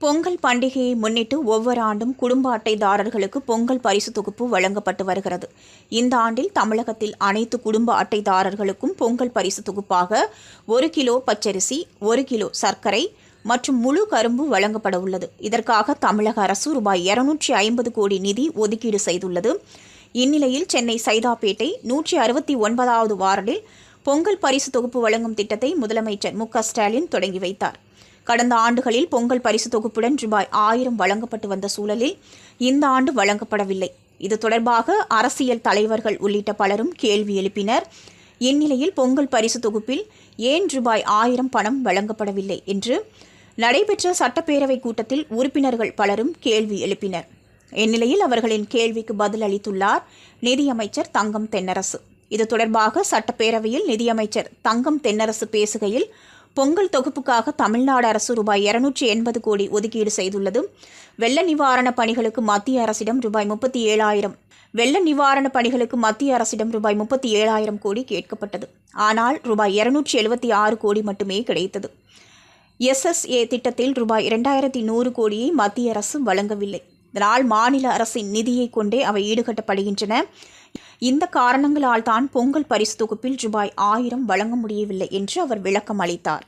பொங்கல் பண்டிகையை முன்னிட்டு ஒவ்வொரு ஆண்டும் குடும்ப அட்டைதாரர்களுக்கு பொங்கல் பரிசு தொகுப்பு வழங்கப்பட்டு வருகிறது. இந்த ஆண்டில் தமிழகத்தில் அனைத்து குடும்ப அட்டைதாரர்களுக்கும் பொங்கல் பரிசு தொகுப்பாக ஒரு கிலோ பச்சரிசி ஒரு கிலோ சர்க்கரை மற்றும் முழு கரும்பு வழங்கப்பட உள்ளது. இதற்காக தமிழக அரசு ரூபாய் இருநூற்றி ஐம்பது கோடி நிதி ஒதுக்கீடு செய்துள்ளது. இந்நிலையில் சென்னை சைதாப்பேட்டை நூற்றி அறுபத்தி ஒன்பதாவது வார்டில் பொங்கல் பரிசு தொகுப்பு வழங்கும் திட்டத்தை முதலமைச்சர் மு க ஸ்டாலின் தொடங்கி வைத்தார். கடந்த ஆண்டுகளில் பொங்கல் பரிசு தொகுப்புடன் ரூபாய் ஆயிரம் வழங்கப்பட்டு வந்த சூழலில் இந்த ஆண்டு வழங்கப்படவில்லை. இது தொடர்பாக அரசியல் தலைவர்கள் உள்ளிட்ட பலரும் கேள்வி எழுப்பினர். இந்நிலையில் பொங்கல் பரிசு தொகுப்பில் ஏன் ரூபாய் ஆயிரம் பணம் வழங்கப்படவில்லை என்று நடைபெற்ற சட்டப்பேரவை கூட்டத்தில் உறுப்பினர்கள் பலரும் கேள்வி எழுப்பினர். இந்நிலையில் அவர்களின் கேள்விக்கு பதில் அளித்துள்ளார் நிதியமைச்சர் தங்கம் தென்னரசு. இது தொடர்பாக சட்டப்பேரவையில் நிதியமைச்சர் தங்கம் தென்னரசு பேசுகையில் பொங்கல் தொகுப்புக்காக தமிழ்நாடு அரசு ரூபாய் இருநூற்றி எண்பது கோடி ஒதுக்கீடு செய்துள்ளது வெள்ள நிவாரணப் பணிகளுக்கு மத்திய அரசிடம் ரூபாய் முப்பத்தி ஏழாயிரம் வெள்ள நிவாரணப் பணிகளுக்கு மத்திய அரசிடம் ரூபாய் முப்பத்தி ஏழாயிரம் கோடி கேட்கப்பட்டது. ஆனால் ரூபாய் இருநூற்றி எழுபத்தி ஆறு கோடி மட்டுமே கிடைத்தது. எஸ்எஸ்ஏ திட்டத்தில் ரூபாய் இரண்டாயிரத்தி நூறு கோடியை மத்திய அரசு வழங்கவில்லை. இதனால் மாநில அரசின் நிதியை கொண்டே அவை ஈடுகட்டப்படுகின்றன. இந்த காரணங்களால் தான் பொங்கல் பரிசு தொகுப்பில் ரூபாய் ஆயிரம் வழங்க முடியவில்லை என்று அவர் விளக்கம் அளித்தார்.